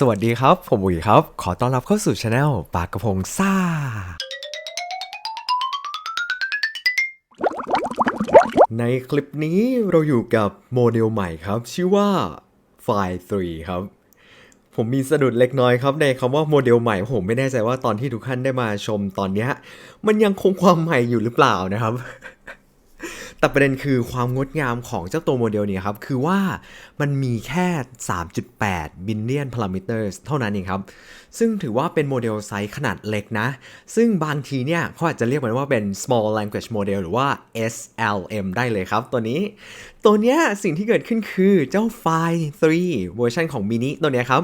สวัสดีครับ ผมอุ๋ยครับ ขอต้อนรับเข้าสู่ช anel ปากกระพงซ่า ในคลิปนี้เราอยู่กับโมเดลใหม่ครับ ชื่อว่า f i 3ครับ ผมมีสะดุดเล็กน้อยครับ ในคำว่าโมเดลใหม่ผมไม่แน่ใจว่าตอนที่ทุกท่านได้มาชมตอนนี้มันยังคงความใหม่อยู่หรือเปล่านะครับ แต่ประเด็นคือความงดงามของเจ้าตัวโมเดลนี้ครับ คือว่ามันมีแค่ 3.8 billion parameters เท่านั้นเองครับ ซึ่งถือว่าเป็นโมเดลไซส์ขนาดเล็กนะ ซึ่งบางทีเนี่ยเขาอาจจะเรียกมันว่าเป็น small language model หรือว่า SLM ได้เลยครับตัวนี้ ตัวเนี้ยสิ่งที่เกิดขึ้นคือเจ้าไฟล์3เวอร์ชันของมินิตัวเนี้ยครับ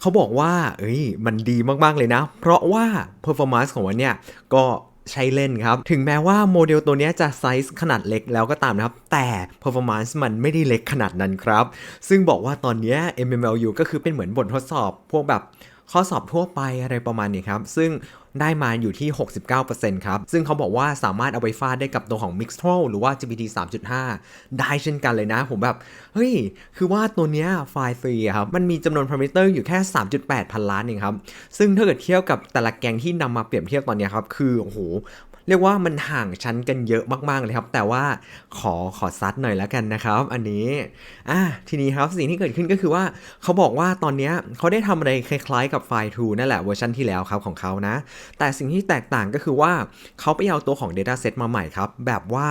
เขาบอกว่าเอ้ยมันดีมาก ๆ เลยนะ เพราะว่า performance ของมันเนี่ยก็ ใช้เล่นครับ ถึงแม้ว่าโมเดลตัวนี้จะไซส์ขนาดเล็กแล้วก็ตามนะครับ แต่ performance มันไม่ได้เล็กขนาดนั้นครับ ซึ่งบอกว่าตอนนี้ MMLU ก็คือเป็นเหมือนบททดสอบพวกแบบ ข้อสอบทั่วไปอะไรประมาณนี้ครับ ซึ่งได้มาอยู่ที่ 69%ครับ ซึ่งเขาบอกว่าสามารถเอาไปฟาดได้กับตัวของ Mixtral หรือว่า GPT 3.5 ได้เช่นกันเลยนะ ผมแบบ เฮ้ย คือว่าตัวเนี้ยไฟล์ฟรีครับ มันมีจำนวนพารามิเตอร์อยู่แค่ 3.8 พันล้านเองครับ ซึ่งถ้าเกิดเทียบกับแต่ละแกงที่นำมาเปรียบเทียบตอนนี้ครับ คือ โอ้โห เรียกว่ามันห่างชั้นกันเยอะมาก ๆ เลยครับ แต่ว่าขอขอซัดหน่อยแล้วกันนะครับ อันนี้อะทีนี้ครับสิ่งที่เกิดขึ้นก็คือว่าเขาบอกว่าตอนนี้เขาได้ทำอะไรคล้ายๆ กับไฟล์2นั่นแหละเวอร์ชันที่แล้วครับของเขานะ แต่สิ่งที่แตกต่างก็คือว่าเขาไปเอาตัวของ Dataset มาใหม่ครับ แบบว่า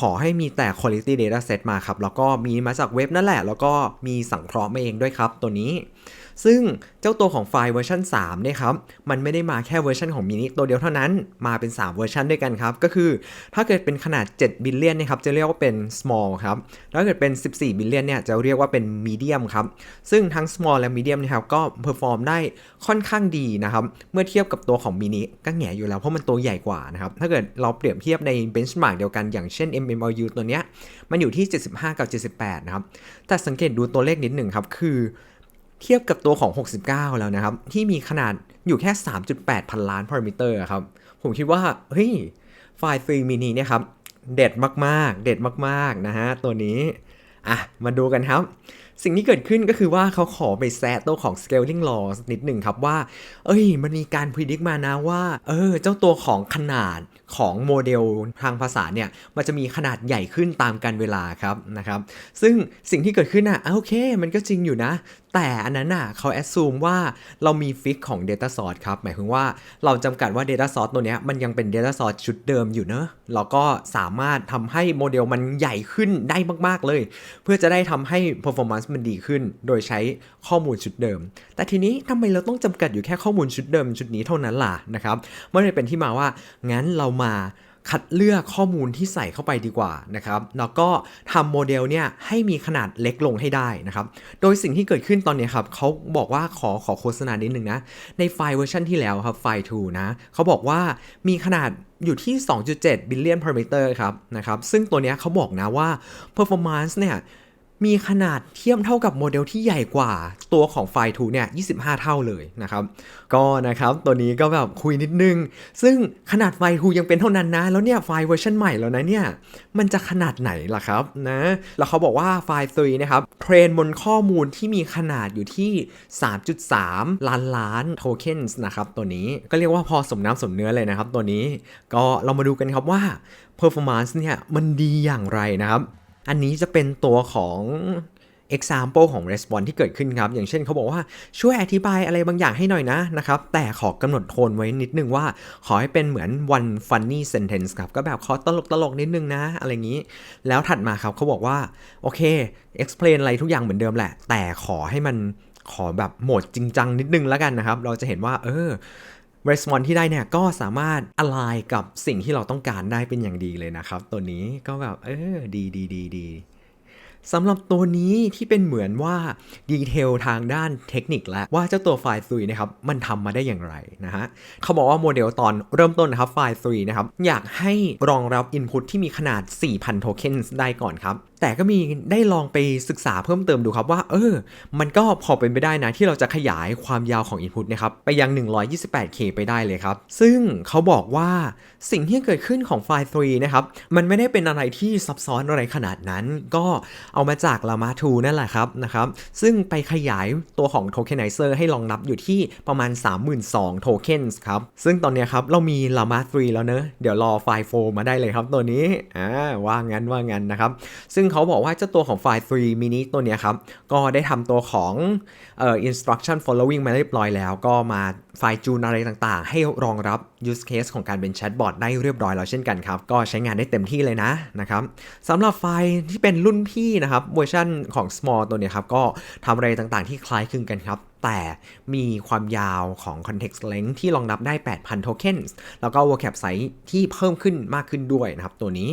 ขอให้มีแต่ Quality Dataset มาครับ แล้วก็มีมาจากเว็บนั่นแหละ แล้วก็มีสังเคราะห์มาเองด้วยครับตัวนี้ ซึ่งเจ้าตัวของไฟล์เวอร์ชัน3เนี่ยครับ มันไม่ได้มาแค่เวอร์ชันของมินิตัวเดียวเท่านั้น มาเป็น 3 เวอร์ชันด้วยกันครับ ก็คือถ้าเกิดเป็นขนาด 7 บิลเลียนนะครับ จะเรียกว่าเป็น small ครับ แล้วถ้าเกิดเป็น 14 บิลเลียนเนี่ย จะเรียกว่าเป็น medium ครับ ซึ่งทั้ง small และ medium นะครับก็ perform ได้ค่อนข้างดีนะครับ เมื่อเทียบกับตัวของมินิก็แง่อยู่แล้ว เพราะมันตัวใหญ่กว่านะครับ ถ้าเกิดเราเปรียบเทียบใน benchmark เดียวกันอย่างเช่น MMLU ตัวเนี้ยมันอยู่ที่ 75 กับ 78 นะครับ แต่สังเกตดูตัวเลขนิดหนึ่งครับ คือ เทียบกับตัวของ 69 แล้วนะครับ ที่มีขนาดอยู่แค่ 3.8 พันล้านพารามิเตอร์ครับ ผมคิดว่า เฮ้ย ไฟล์ฟรีมินิเนี่ยครับ เด็ดมากๆ เด็ดมากๆ นะฮะ ตัวนี้ อะ มาดูกันครับ สิ่งที่เกิดขึ้นก็คือว่าเขาขอไปแซะตัวของ scaling laws นิดหนึ่งครับว่า เอ้ย มันมีการพิจิตมานะว่า เออ เจ้าตัวของขนาดของโมเดลทางภาษาเนี่ย มันจะมีขนาดใหญ่ขึ้นตามการเวลาครับนะครับ ซึ่งสิ่งที่เกิดขึ้นอะอะโอเค มันก็จริงอยู่นะ แต่อันนั้นน่ะเขาแอดซูมว่าเรามีฟิกของ Data Source ครับ หมายถึงว่าเราจำกัดว่า Data Source ตัวเนี้ยมันยังเป็น Data Source ชุดเดิมอยู่เนอะเราก็สามารถทำให้โมเดลมันใหญ่ขึ้นได้มาก ๆ เลย เพื่อจะได้ทำให้ performance มันดีขึ้น โดยใช้ข้อมูลชุดเดิม แต่ทีนี้ทำไมเราต้องจำกัดอยู่แค่ข้อมูลชุดเดิมชุดนี้เท่านั้นล่ะนะครับมันเลยเป็นที่มาว่างั้นเรามา คัดเลือกข้อมูลที่ใส่เข้าไปดีกว่านะครับ แล้วก็ทำโมเดลเนี่ยให้มีขนาดเล็กลงให้ได้นะครับ โดยสิ่งที่เกิดขึ้นตอนนี้ครับเขาบอกว่าขอขอโฆษณานิดนึงนะ ในไฟล์เวอร์ชันที่แล้วครับ ไฟล์ 2 นะเขาบอกว่ามีขนาดอยู่ที่ 2.7 billion parameter ครับนะครับ ซึ่งตัวเนี้ยเขาบอกนะว่า performance เนี่ย มีขนาดเทียมเท่ากับโมเดลที่ใหญ่กว่าตัวของไฟล์2เนี่ย 25 เท่าเลยนะครับ ก็นะครับตัวนี้ก็แบบคุยนิดนึง ซึ่งขนาดไฟล์2ยังเป็นเท่านั้นนะ แล้วเนี่ยไฟล์เวอร์ชันใหม่แล้วนะเนี่ย มันจะขนาดไหนล่ะครับนะ แล้วเขาบอกว่าไฟล์3นะครับเทรนบนข้อมูลที่มีขนาดอยู่ที่ 3.3 ล้านล้านโทเค็นส์นะครับตัวนี้ก็เรียกว่าพอสมน้ำสมเนื้อเลยนะครับตัวนี้ก็เรามาดูกันครับว่า performance เนี่ยมันดีอย่างไรนะครับ อันนี้จะเป็นตัวของ example ของ response ที่เกิดขึ้นครับ อย่างเช่นเขาบอกว่าช่วยอธิบายอะไรบางอย่างให้หน่อยนะนะครับ แต่ขอกำหนดโทนไว้นิดนึงว่า ขอให้เป็นเหมือน one funny sentence ครับ ก็แบบขอตลกตลกนิดนึงนะ อะไรอย่างนี้ แล้วถัดมาครับเขาบอกว่า โอเค explain อะไรทุกอย่างเหมือนเดิมแหละ แต่ขอให้มันขอแบบโหมดจริงจังนิดนึงแล้วกันนะครับ เราจะเห็นว่า เออ response ที่ได้เนี่ยก็สามารถ align กับสิ่งที่เราต้องการได้เป็นอย่างดีเลยนะครับ ตัวนี้ก็แบบเออดีดีดีดีสำหรับตัวนี้ที่เป็นเหมือนว่าดีเทลทางด้านเทคนิคและว่าเจ้าตัวไฟล์3นะครับมันทำมาได้อย่างไรนะฮะเขาบอกว่าโมเดลตอนเริ่มต้นนะครับไฟล์3นะครับอยากให้รองรับ Input ที่มีขนาด 4,000โทเค็นได้ก่อนครับ แต่ก็มีได้ลองไปศึกษาเพิ่มเติมดูครับว่า เออ มันก็พอเป็นไปได้นะที่เราจะขยายความยาวของ Input นะครับไปยัง 128K ไปได้เลยครับ ซึ่งเขาบอกว่าสิ่งที่เกิดขึ้นของไฟล์ 3 นะครับ มันไม่ได้เป็นอะไรที่ซับซ้อนอะไรขนาดนั้น ก็เอามาจาก Llama 2 นั่นแหละครับนะครับ ซึ่งไปขยายตัวของ Tokenizer ให้รองรับอยู่ที่ประมาณ 32,000โทเค็นส์ครับ ซึ่งตอนนี้ครับเรามี Llama 3 แล้วเนอะเดี๋ยวรอไฟล์ 4 มาได้เลยครับตัวนี้อ่าว่างั้นว่างั้นนะครับ ซึ่งเขาบอกว่าเจ้าตัวของไฟล์ 3 mini ตัวเนี้ยครับ ก็ได้ทำตัวของเอ่อ instruction following มาเรียบร้อยแล้ว ก็มาไฟล์จูนอะไรต่างๆ ให้รองรับ use case ของการเป็นแชทบอทได้เรียบร้อยแล้วเช่นกันครับ ก็ใช้งานได้เต็มที่เลยนะนะครับสำหรับไฟล์ที่เป็นรุ่นพี่นะครับเวอร์ชันของ small ตัวเนี้ยครับก็ทำอะไรต่างๆ ที่คล้ายคลึงกันครับแต่มีความยาวของ context length ที่รองรับได้ 8,000 tokens แล้วก็ vocab size ที่เพิ่มขึ้นมากขึ้นด้วยนะครับตัวนี้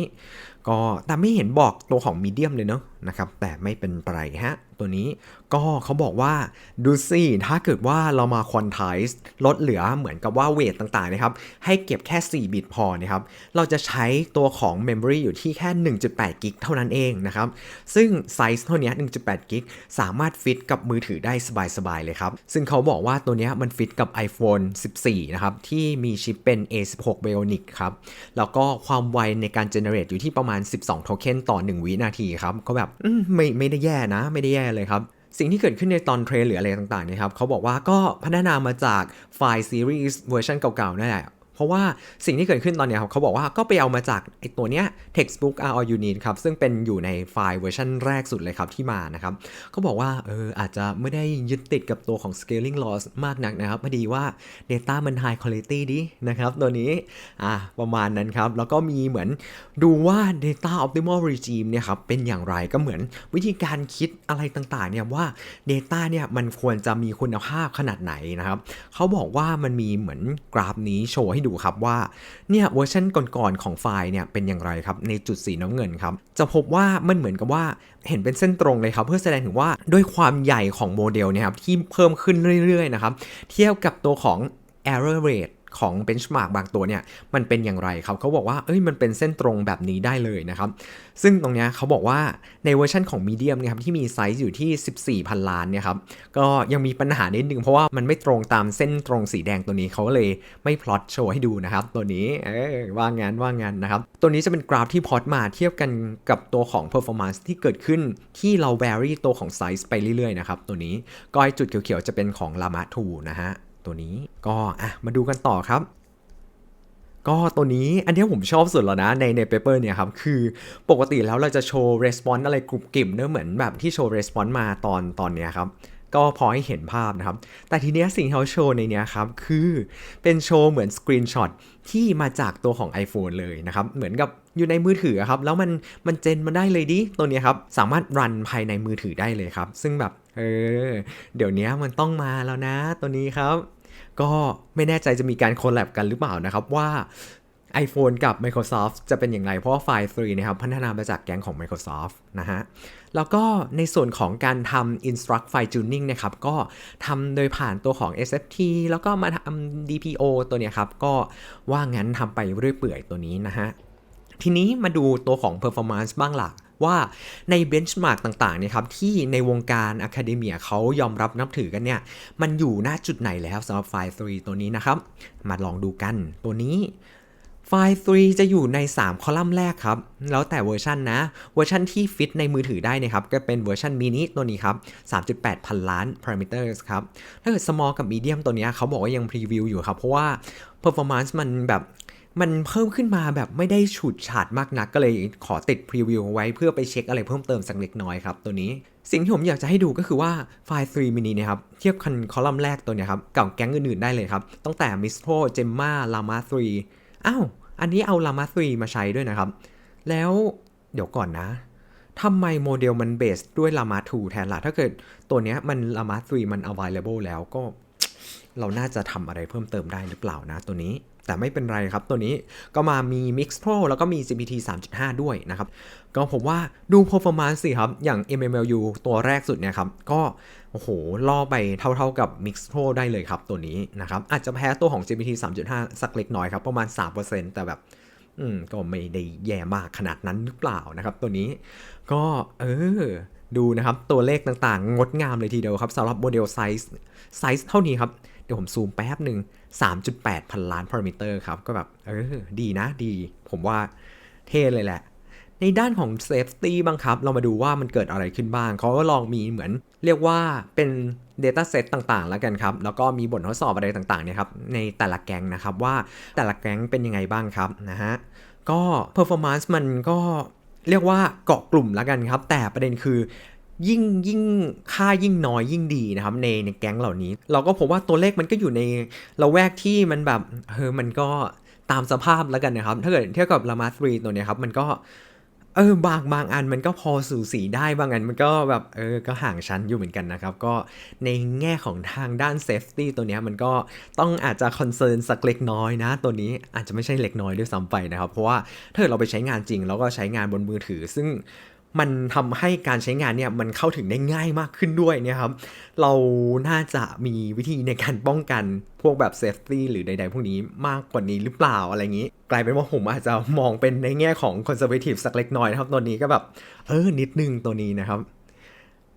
ก็แต่ไม่เห็นบอกตัวของมีเดียมเลยเนาะนะครับ แต่ไม่เป็นไรฮะ ตัวนี้ ก็เขาบอกว่าดูสิถ้าเกิดว่าเรามา quantize ลดเหลือเหมือนกับว่าเวทต่างๆนะครับ ให้เก็บแค่ 4 บิตพอนะครับ เราจะใช้ตัวของ memory อยู่ที่แค่ 1.8 กิกเท่านั้นเองนะครับ ซึ่งไซส์เท่านี้1.8 กิกสามารถฟิตกับมือถือได้สบายๆเลยครับ ซึ่งเขาบอกว่าตัวนี้มันฟิตกับ iPhone 14 นะครับ ที่มีชิปเป็น A16 Bionic ครับ แล้วก็ความไวในการ generate อยู่ที่ประมาณ 12 โทเค็นต่อ 1 วินาทีครับ ก็แบบไม่ไม่ได้แย่นะ ไม่ได้แย่เลยครับ สิ่งที่เกิดขึ้นในตอนเทรลหรืออะไรต่างๆเนะครับเขาบอกว่าก็พัฒนามาจากไฟล์ซีรีส์เวอร์ชันเก่าๆนั่นแหละ ราะว่าสิ่งที่เกิดขึ้นตอนเนี้ยครับเขาบอกว่าก็ไปเอามาจากไอตัวเนี้ย textbook are all you need ครับ ซึ่งเป็นอยู่ในไฟล์เวอร์ชันแรกสุดเลยครับที่มานะครับเขาบอกว่าเอออาจจะไม่ได้ยึดติดกับตัวของ scaling loss มากนักนะครับพอดีว่า Data มัน high quality ดีนะครับตัวนี้อะประมาณนั้นครับ แล้วก็มีเหมือนดูว่า data optimal regime เนี่ยครับเป็นอย่างไรก็เหมือนวิธีการคิดอะไรต่างๆเนี่ยว่า Data เนี่ยมันควรจะมีคุณภาพขนาดไหนนะครับเขาบอกว่ามันมีเหมือนกราฟนี้โชว์ให้ดูครับว่าเนี่ยเวอร์ชันก่อนๆของไฟล์เนี่ยเป็นอย่างไรครับในจุดสีน้ำเงินครับจะพบว่ามันเหมือนกับว่าเห็นเป็นเส้นตรงเลยครับ เพื่อแสดงถึงว่าด้วยความใหญ่ของโมเดลเนี่ยครับที่เพิ่มขึ้นเรื่อยๆนะครับเทียบกับตัวของ error rate ของ benchmark บางตัวเนี่ยมันเป็นอย่างไรครับเขาบอกว่าเอ้ยมันเป็นเส้นตรงแบบนี้ได้เลยนะครับ ซึ่งตรงเนี้ยเขาบอกว่าในเวอร์ชันของ medium นะครับที่มีไซส์อยู่ที่ 14,000 ล้านเนี่ยครับก็ยังมีปัญหานิดนึงเพราะว่ามันไม่ตรงตามเส้นตรงสีแดงตัวนี้เขาก็เลยไม่พลอตโชว์ให้ดูนะครับตัวนี้เออว่างงานว่างงานนะครับตัวนี้จะเป็นกราฟที่พลอตมาเทียบกันกับตัวของ performance ที่เกิดขึ้นที่เรา vary ตัวของไซส์ไปเรื่อยๆนะครับตัวนี้ก็ไอจุดเขียวๆจะเป็นของ Llama 2นะฮะ ตัวนี้ก็อะมาดูกันต่อครับก็ตัวนี้อันที่ผมชอบสุดแล้วนะในในเปเปอร์เนี่ยครับ คือปกติแล้วเราจะโชว์ response อะไรกรุบกลิ่มเนอะเหมือนแบบที่โชว์ response มาตอนตอนเนี้ยครับ ก็พอให้เห็นภาพนะครับ แต่ทีเนี้ยสิ่งที่เขาโชว์ในเนี้ยครับ คือเป็นโชว์เหมือนสกรีนช็อตที่มาจากตัวของ iPhone เลยนะครับ เหมือนกับอยู่ในมือถือครับ แล้วมันมันเจนมาได้เลยดิ ตัวนี้ครับ สามารถรันภายในมือถือได้เลยครับ ซึ่งแบบเออเดี๋ยวนี้มันต้องมาแล้วนะตัวนี้ครับ ก็ไม่แน่ใจจะมีการโคลแลบกันหรือเปล่านะครับว่า iPhone กับ Microsoft จะเป็นอย่างไรเพราะว่าไฟล์3นะครับพัฒนามาจากแก๊งของ Microsoft นะฮะแล้วก็ในส่วนของการทำ Instruct File Tuning นะครับก็ทำโดยผ่านตัวของ SFT แล้วก็มาทำ DPO ตัวเนี้ยครับก็ว่างั้นทำไปเรื่อยเปื่อยตัวนี้นะฮะทีนี้มาดูตัวของ performance บ้างหล่ะว่าในเบนช์มาร์กต่างๆเนี่ยครับที่ในวงการอะคาเดมีเขายอมรับนับถือกันเนี่ย มันอยู่หน้าจุดไหนแล้วสำหรับไฟล์3ตัวนี้นะครับ มาลองดูกันตัวนี้ ไฟล์ 3 จะอยู่ใน 3 คอลัมน์แรกครับ แล้วแต่เวอร์ชันนะ เวอร์ชันที่ฟิตในมือถือได้นะครับ ก็เป็นเวอร์ชันมินิตัวนี้ครับ 3.8 พันล้าน parameters ครับ ถ้าเกิด small กับ medium ตัวเนี้ยเขาบอกว่ายังพรีวิวอยู่ครับ เพราะว่า performance มันแบบมันเพิ่มขึ้นมาแบบไม่ได้ฉูดฉาดมากนักก็เลยขอติดพรีวิวไว้เพื่อไปเช็คอะไรเพิ่มเติมสักเล็กน้อยครับตัวนี้ สิ่งที่ผมอยากจะให้ดูก็คือว่าไฟล์ 3 mini เนี่ยครับ เทียบคันคอลัมน์แรกตัวเนี้ยครับกับแก๊งอื่นๆได้เลยครับตั้งแต่ Mistro Gemma Lama 3 อ้าวอันนี้เอาลามาสีมาใช้ด้วยนะครับ แล้วเดี๋ยวก่อนนะทำไมโมเดลมันเบสด้วยลามาทูแทนล่ะ ถ้าเกิดตัวเนี้ยมันลามาสีมัน available แล้วก็ เราน่าจะทำอะไรเพิ่มเติมได้หรือเปล่านะตัวนี้ แต่ไม่เป็นไรครับตัวนี้ก็มามี Mix Pro แล้วก็มี GPT 3.5 ด้วยนะครับ ก็ผมว่าดู performance สิครับ อย่าง MMLU ตัวแรกสุดเนี่ยครับ ก็ โอ้โห ล่อไปเท่าๆกับ Mix Pro ได้เลยครับตัวนี้นะครับ อาจจะแพ้ตัวของ GPT 3.5 สักเล็กน้อยครับ ประมาณ 3%แต่แบบอืมก็ไม่ได้แย่มากขนาดนั้นหรือเปล่านะครับ ตัวนี้ก็เออดูนะครับ ตัวเลขต่างๆ งดงามเลยทีเดียวครับสำหรับโมเดลไซส์ไซส์เท่านี้ครับ เดี๋ยวผมซูมแป๊บหนึ่ง3.8 พันล้านพารามิเตอร์ครับ ก็แบบ เออ ดีนะดี ผมว่าเท่เลยแหละ ในด้านของ Safety บ้างครับ เรามาดูว่ามันเกิดอะไรขึ้นบ้าง เขาก็ลองมีเหมือน เรียกว่าเป็น Data Set ต่างๆ แล้วกันครับ แล้วก็มีบททดสอบอะไรต่างๆเนี่ยครับ ในแต่ละแก๊งนะครับว่าแต่ละแก๊งเป็นยังไงบ้างครับนะฮะ ก็ performance มันก็เรียกว่าเกาะกลุ่มแล้วกันครับ แต่ประเด็นคือ ยิ่งยิ่งค่ายิ่งน้อยยิ่งดีนะครับในในแก๊งเหล่านี้ เราก็พบว่าตัวเลขมันก็อยู่ในเราแวกที่มันแบบเออมันก็ตามสภาพแล้วกันนะครับ ถ้าเกิดเทียบกับลามา3ตัวเนี้ยครับมันก็เออบางบางอันมันก็พอสู่สีได้บางอันมันก็แบบเออก็ห่างชั้นอยู่เหมือนกันนะครับก็ในแง่ของทางด้านเซฟตี้ตัวนี้มันก็ต้องอาจจะคอนเซิร์นสักเล็กน้อยนะ ตัวนี้อาจจะไม่ใช่เล็กน้อยด้วยซ้ำไปนะครับ เพราะว่าถ้าเราไปใช้งานจริง แล้วก็ใช้งานบนมือถือ ซึ่ง มันทำให้การใช้งานเนี่ยมันเข้าถึงได้ง่ายมากขึ้นด้วยเนะครับ เราน่าจะมีวิธีในการป้องกันพวกแบบเซฟตี้หรือใดๆพวกนี้มากกว่านี้หรือเปล่าอะไรอย่างนี้ กลายเป็นว่าผมอาจจะมองเป็นในแง่ของคอนเซอร์เวทีฟสักเล็กน้อยนะครับ ตัวนี้ก็แบบ เออนิดนึงตัวนี้นะครับ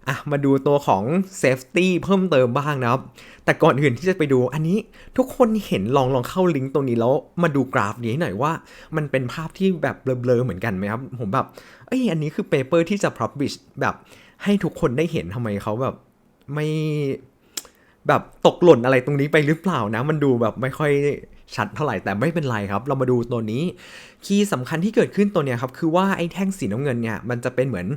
อะมาดูตัวของ Safety เพิ่มเติมบ้างนะครับ แต่ก่อนอื่นที่จะไปดูอันนี้ทุกคนเห็นลองลองเข้าลิงก์ตรงนี้แล้วมาดูกราฟนี้หน่อยว่า มันเป็นภาพที่แบบเบลอๆเหมือนกันไหมครับ ผมแบบเอ้ยอันนี้คือเปเปอร์ที่จะ publish แบบให้ทุกคนได้เห็นทำไมเขาแบบไม่แบบตกหล่นอะไรตรงนี้ไปหรือเปล่านะ มันดูแบบไม่ค่อยชัดเท่าไหร่แต่ไม่เป็นไรครับ เรามาดูตัวนี้ คีย์สำคัญที่เกิดขึ้นตัวเนี้ยครับ คือว่าไอ้แท่งสีน้ำเงินเนี่ยมันจะเป็นเหมือน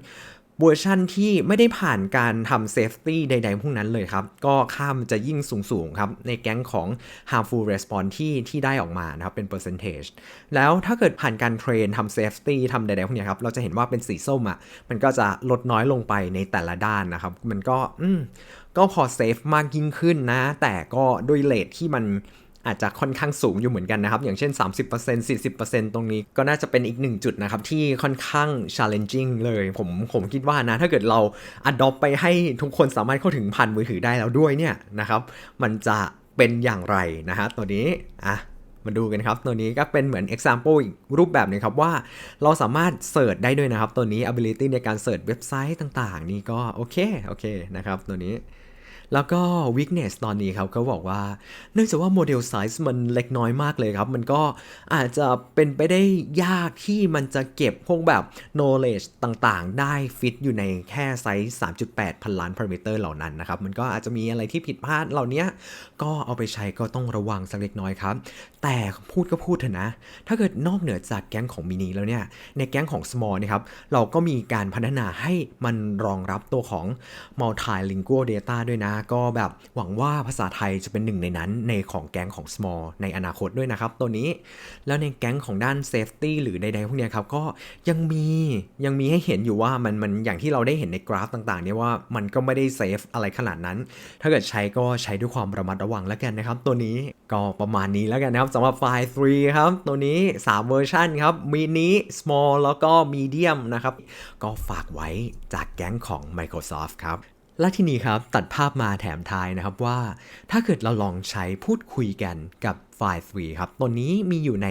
เวอร์ชั่นที่ไม่ได้ผ่านการทำเซฟตี้ใดๆพวกนั้นเลยครับ ก็ค่ามจะยิ่งสูงๆครับ ในแก๊งของ harmful response ที่ที่ได้ออกมานะครับ เป็น percentage แล้วถ้าเกิดผ่านการเทรนทำ safety ทำใดๆพวกนี้ครับ เราจะเห็นว่าเป็นสีส้มอะ่ะ มันก็จะลดน้อยลงไปในแต่ละด้านนะครับ มันก็อืก็พอเซฟมากยิ่งขึ้นนะ แต่ก็ด้วยเลทที่มัน อาจจะค่อนข้างสูงอยู่เหมือนกันนะครับ อย่างเช่น 30% 40%ตรงนี้ก็น่าจะเป็นอีกหนึ่งจุดนะครับ ที่ค่อนข้าง challenging เลย ผมผมคิดว่านะ ถ้าเกิดเรา adopt ไปให้ทุกคนสามารถเข้าถึงผ่านมือถือได้แล้วด้วยเนี่ยนะครับ มันจะเป็นอย่างไรนะฮะตัวนี้อะมาดูกันครับ ตัวนี้ก็เป็นเหมือน example อีกรูปแบบหนึงครับว่าเราสามารถเสิร์ชได้ด้วยนะครับ ตัวนี้ ability ในการเสิร์ชเว็บไซต์ต่าง ๆ นี่ก็โอเคโอเคนะครับตัวนี้ แล้วก็ weakness ตอนนี้ครับเขาบอกว่า เนื่องจากว่าโมเดลไซส์มันเล็กน้อยมากเลยครับ มันก็อาจจะเป็นไปได้ยากที่มันจะเก็บพวกแบบ knowledge ต่างๆ ได้ฟิตอยู่ในแค่ไซส์ 3.8 พันล้านพารามิเตอร์เหล่านั้นนะครับ มันก็อาจจะมีอะไรที่ผิดพลาดเหล่านี้ก็เอาไปใช้ก็ต้องระวังสักเล็กน้อยครับ แต่พูดก็พูดเถอะนะ ถ้าเกิดนอกเหนือจากแก๊งของมินิแล้วเนี่ย ในแก๊งของ small เนะครับ เราก็มีการพัฒนาให้มันรองรับตัวของ multilingual data ด้วยนะก็แบบหวังว่าภาษาไทยจะเป็นหนึ่งในนั้นในของแก๊งของ small ในอนาคตด้วยนะครับ ตัวนี้แล้วในแก๊งของด้าน safety หรือใดๆพวกเนี้ยครับก็ยังมียังมีให้เห็นอยู่ว่ามันมันอย่างที่เราได้เห็นในกราฟต่างๆเนี่ยว่ามันก็ไม่ได้เซฟอะไรขนาดนั้น ถ้าเกิดใช้ก็ใช้ด้วยความระมัดระวังแล้วกันนะครับ ตัวนี้ก็ประมาณนี้แล้วกันนะครับสำหรับไฟล์3ครับ ตัวนี้ 3 เวอร์ชันครับ mini small แล้วก็ medium นะครับ ก็ฝากไว้จากแก๊งของ Microsoft ครับ และทีนี้ครับตัดภาพมาแถมท้ายนะครับว่า ถ้าเกิดเราลองใช้พูดคุยกันกับไฟล์ 3 ครับ ตัวนี้มีอยู่ใน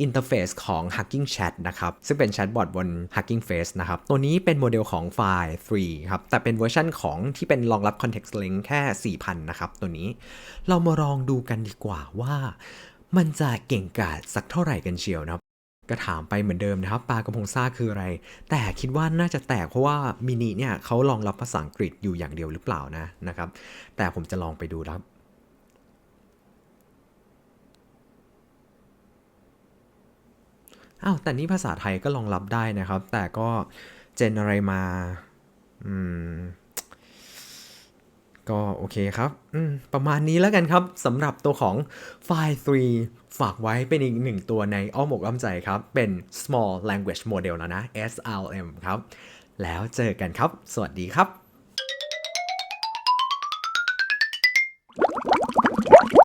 อินเทอร์เฟซของ Hugging Chat นะครับ ซึ่งเป็นแชทบอทบน Hugging Face นะครับ ตัวนี้เป็นโมเดลของไฟล์ 3 ครับ แต่เป็นเวอร์ชันของที่เป็นรองรับ Context Length แค่ 4,000 นะครับ ตัวนี้เรามาลองดูกันดีกว่าว่ามันจะเก่งกาจสักเท่าไหร่กันเชียวนะครับ ก็ถามไปเหมือนเดิมนะครับ ปลากระพงซ่าคืออะไร แต่คิดว่าน่าจะแตกเพราะว่ามินิเนี่ยเขารองรับภาษาอังกฤษอยู่อย่างเดียวหรือเปล่านะนะครับ แต่ผมจะลองไปดูครับอ้าวแต่นี่ภาษาไทยก็รองรับได้นะครับ แต่ก็เจนอะไรมา อืม ก็โอเคครับอืมประมาณนี้แล้วกันครับสำหรับตัวของไฟล์3ฝากไว้เป็นอีกหนึ่งตัวในอ้อมอกอ้อมใจครับ เป็น small language model แล้วนะ SLM ครับ แล้วเจอกันครับ สวัสดีครับ